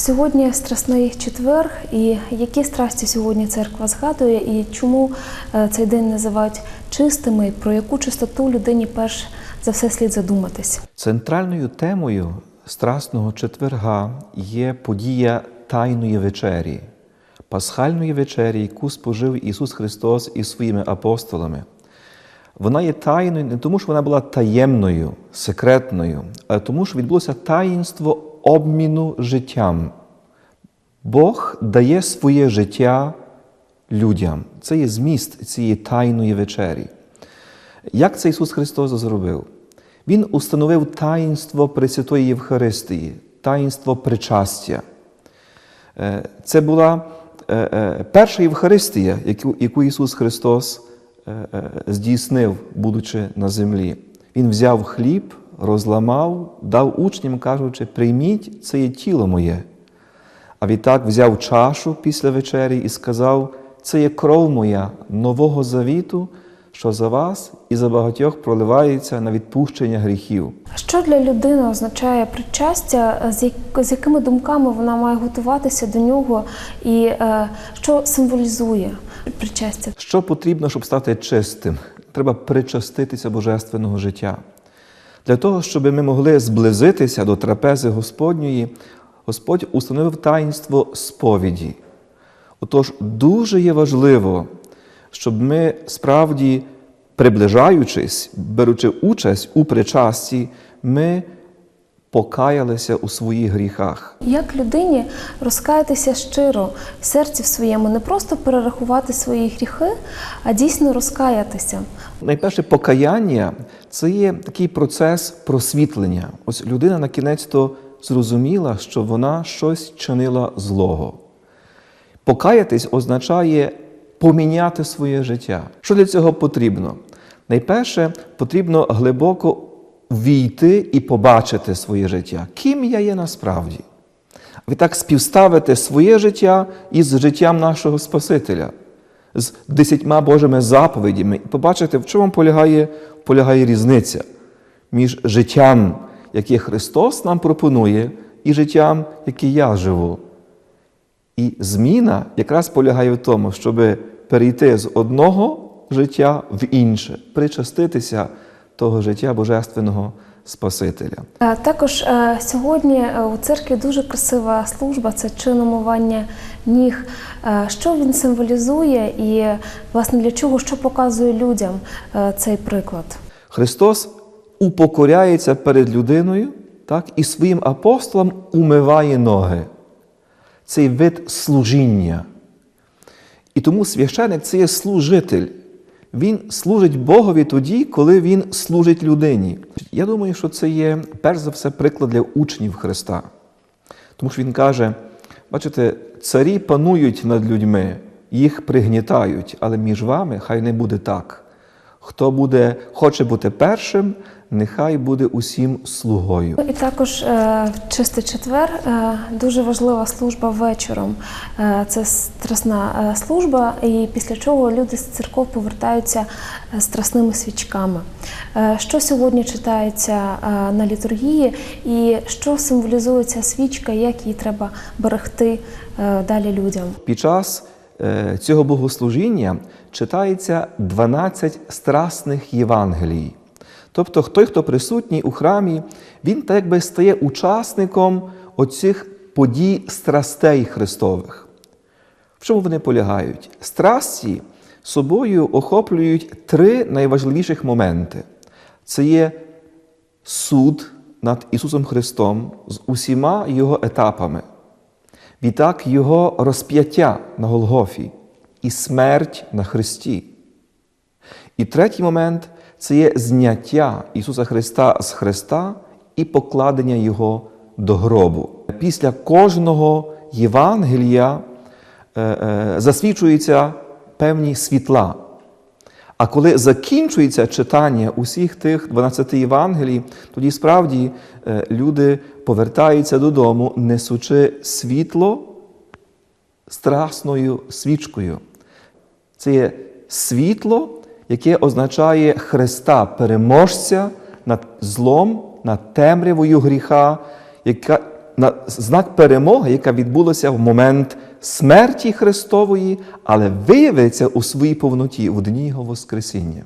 Сьогодні страсний четвер, і які страсті сьогодні церква згадує, і чому е, цей день називають чистими, про яку чистоту людині перш за все слід задуматись? Центральною темою Страсного четверга є подія Тайної вечері, пасхальної вечері, яку спожив Ісус Христос із своїми апостолами. Вона є тайною не тому, що вона була таємною, секретною, а тому, що відбулося таїнство обміну життям. Бог дає своє життя людям. Це є зміст цієї тайної вечері. Як це Ісус Христос зробив? Він установив таїнство Пресвятої Євхаристії, таїнство причастя. Е, Це була е, е, перша Євхаристія, яку, Ісус Христос здійснив, будучи на землі. Він взяв хліб, розламав, дав учням, кажучи, прийміть, це є тіло моє. А відтак взяв чашу після вечері і сказав: це є кров моя нового завіту, що за вас і за багатьох проливається на відпущення гріхів. Що для людини означає причастя, з, якими думками вона має готуватися до нього, і е, що символізує причастя? Що потрібно, щоб стати чистим? Треба причаститися божественного життя. Для того, щоб ми могли зблизитися до трапези Господньої, Господь установив таїнство сповіді. Отож, дуже є важливо, щоб ми справді, приближаючись, беручи участь у причасті, ми покаялися у своїх гріхах. Як людині розкаятися щиро в серці в своєму, не просто перерахувати свої гріхи, а дійсно розкаятися. Найперше покаяння це є такий процес просвітлення. Ось людина на кінець то зрозуміла, що вона щось чинила злого. Покаятись означає поміняти своє життя. Що для цього потрібно? Найперше потрібно глибоко війти і побачити своє життя. Ким я є насправді? Ви так співставите своє життя із життям нашого Спасителя, з десятьма Божими заповідями, і побачите, в чому полягає, полягає різниця між життям, яке Христос нам пропонує, і життям, яке я живу. І зміна якраз полягає в тому, щоб перейти з одного життя в інше, причаститися того життя Божественного Спасителя. Також е, сьогодні е, у церкві дуже красива служба це чиномування ніг. Е, Що він символізує і власне для чого, що показує людям цей приклад? Христос упокоряється перед людиною так, і своїм апостолам умиває ноги. Цей вид служіння. І тому священик це є служитель. Він служить Богові тоді, коли він служить людині. Я думаю, що це є перш за все приклад для учнів Христа. Тому що Він каже: бачите, царі панують над людьми, їх пригнітають, але між вами хай не буде так. Хто буде, хоче бути першим, нехай буде усім слугою. І також е, чистий четвер е, дуже важлива служба вечором. Е, Це страсна служба, і після чого люди з церков повертаються страсними свічками. Що сьогодні читається на літургії, і що символізує ця свічка, як її треба берегти далі людям? Під час цього богослужіння читається 12 страсних Євангелій. Тобто, той, хто присутній у храмі, він так якби стає учасником оцих подій страстей Христових. В чому вони полягають? Страсті собою охоплюють три найважливіших моменти: це є суд над Ісусом Христом з усіма його етапами. Відтак Його розп'яття на Голгофі і смерть на Христі. І третій момент це є зняття Ісуса Христа з Христа і покладення Його до гробу. Після кожного Євангелія е, е, засвічуються певні світла. А коли закінчується читання усіх тих 12 Євангелій, тоді справді е, люди повертаються додому, несучи світло страсною свічкою. Це є світло, яке означає Христа, переможця над злом, над темрявою гріха, яка на знак перемоги, яка відбулася в момент смерті Христової, але виявиться у своїй повноті в дні Його Воскресіння.